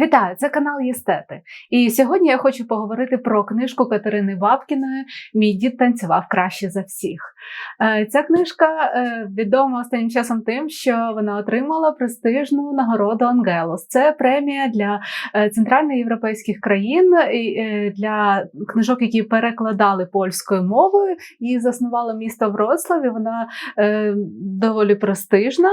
Вітаю, це канал Єстети. І сьогодні я хочу поговорити про книжку Катерини Бабкіної Мій дід танцював краще за всіх. Е, Ця книжка е, відома останнім часом тим, що вона отримала престижну нагороду Ангелос. Це премія для е, центральноєвропейських країн і для книжок, які перекладали польською мовою. Її заснувало місто Вроцлав. і Вона доволі престижна.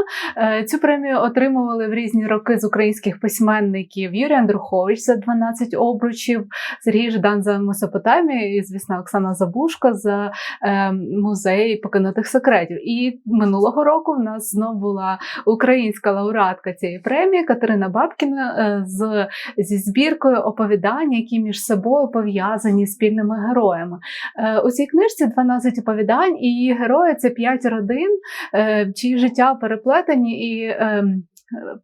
Цю премію отримували в різні роки з українських письменників Юрій Андрухович за 12 обручів, Сергій Ждан за Месопотамію і, звісно, Оксана Забушко за е, музей покинутих секретів. І минулого року в нас знов була українська лауреатка цієї премії Катерина Бабкіна е, з, зі збіркою оповідань, які між собою пов'язані спільними героями. Е, у цій книжці 12 оповідань, і її герої це 5 родин, чиї життя переплетені і.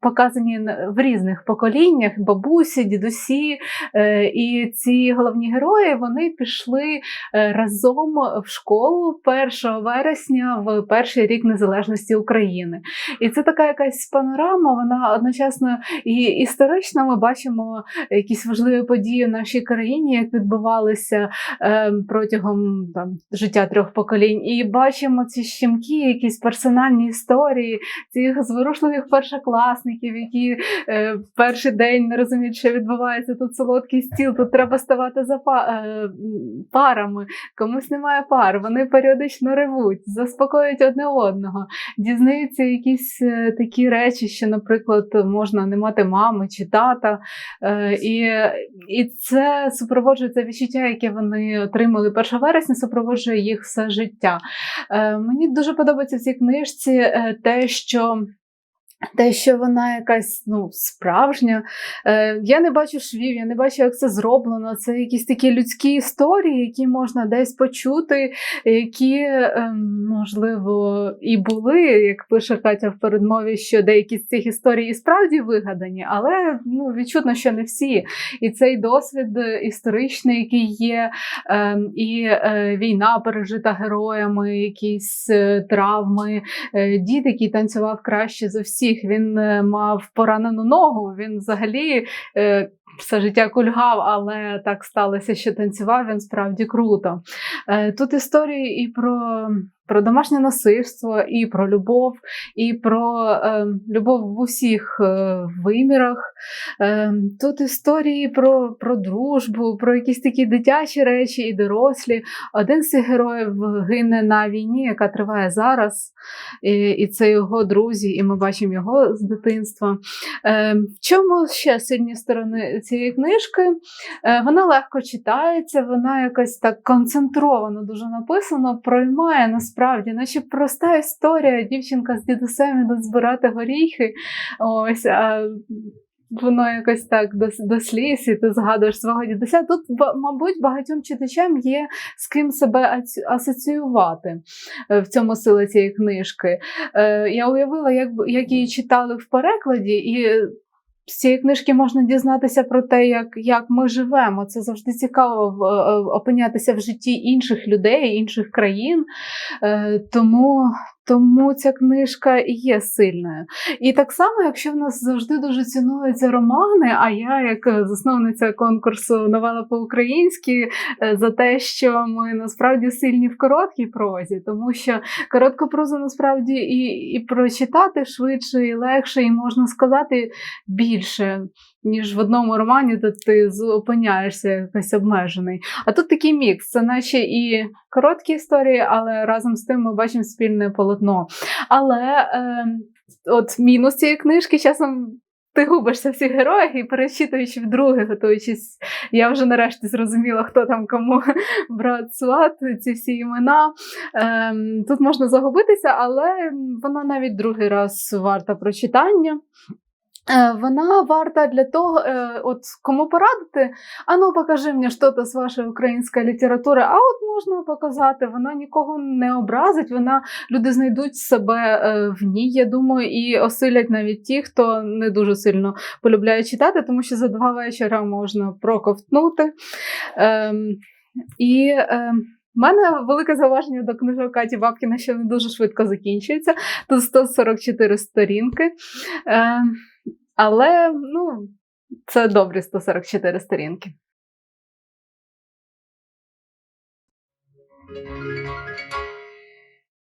Показані в різних поколіннях бабусі, дідусі, Е, і ці головні герої вони пішли е, разом в школу 1 вересня в перший рік незалежності України. І це така якась панорама. Вона одночасно і історична. Ми бачимо якісь важливі події в нашій країні, як відбувалися е, протягом там, життя трьох поколінь. І бачимо ці щемкі, якісь персональні історії цих зворушливих першокласників, які е, перший день не розуміють, що відбувається тут солодкий стіл, тут треба ставати за е, парами. Комусь немає пар, вони періодично ревуть, заспокоюють одне одного, дізнаються якісь е, такі речі, що, наприклад, можна не мати мами чи тата. Е, і, і це супроводжується відчуття, яке вони отримали 1 вересня, супроводжує їх все життя. Е, Мені дуже подобається в цій книжці е, те, що. Те, що вона якась ну, справжня. Е, я не бачу швів, я не бачу, як це зроблено. Це якісь такі людські історії, які можна десь почути, які, е, можливо, і були, як пише Катя в передмові, що деякі з цих історій і справді вигадані, але ну, відчутно, що не всі. І цей досвід історичний, який є, е, і е, війна пережита героями, якісь е, травми, е, дід, який танцював краще за всіх, він е, мав поранену ногу, він взагалі. Все життя кульгав, але так сталося, що танцював він справді круто. Е, Тут історії і про, про домашнє насильство, і про любов, і про е, любов в усіх е, вимірах. Е, Тут історії про, про дружбу, про якісь такі дитячі речі і дорослі. Один з цих героїв гине на війні, яка триває зараз, і, і це його друзі, і ми бачимо його з дитинства. Е, В чому ще сильні сторони цієї книжки? Е, Вона легко читається, вона якось так концентровано дуже написано, проймає насправді, наче проста історія. Дівчинка з дідусем ідуть збирати горіхи. Ось, а Воно якось так до, сліз, і ти згадуєш свого дідуся. Тут, мабуть, багатьом читачам є з ким себе асоціювати е, в цьому сила цієї книжки. Е, Я уявила, як, як її читали в перекладі, і з цієї книжки можна дізнатися про те, як, як ми живемо. Це завжди цікаво в- е, опинятися в житті інших людей, інших країн. Е, Тому, тому ця книжка і є сильною. І так само, якщо в нас завжди дуже цінуються романи, а я, як е, засновниця конкурсу новела по-українськи, е, за те, що ми насправді сильні в короткій прозі, тому що коротку прозу насправді і, і прочитати швидше, і легше, і можна сказати більше. Ніж в одному романі, де ти зупиняєшся якось обмежений. А тут такий мікс, це наче і короткі історії, але разом з тим ми бачимо спільне полотно. Але е, от мінус цієї книжки часом. Ти губишся в цих героях і перечитуючи вдруге, готуючись, я вже нарешті зрозуміла, хто там кому брат сват, ці всі імена. Ем, тут можна загубитися, але вона навіть другий раз варта прочитання. Е, Вона варта для того, е, от кому порадити, а ну покажи мені щось з вашої української літератури, а от можна показати, вона нікого не образить, вона люди знайдуть себе е, в ній, я думаю, і осилять навіть ті, хто не дуже сильно полюбляє читати, тому що за два вечора можна проковтнути. Ем, і ем, в мене велике зауваження до книжок Каті Бабкіна, що вони дуже швидко закінчуються. Тут 144 сторінки. Ем, але ну, це добрі 144 сторінки.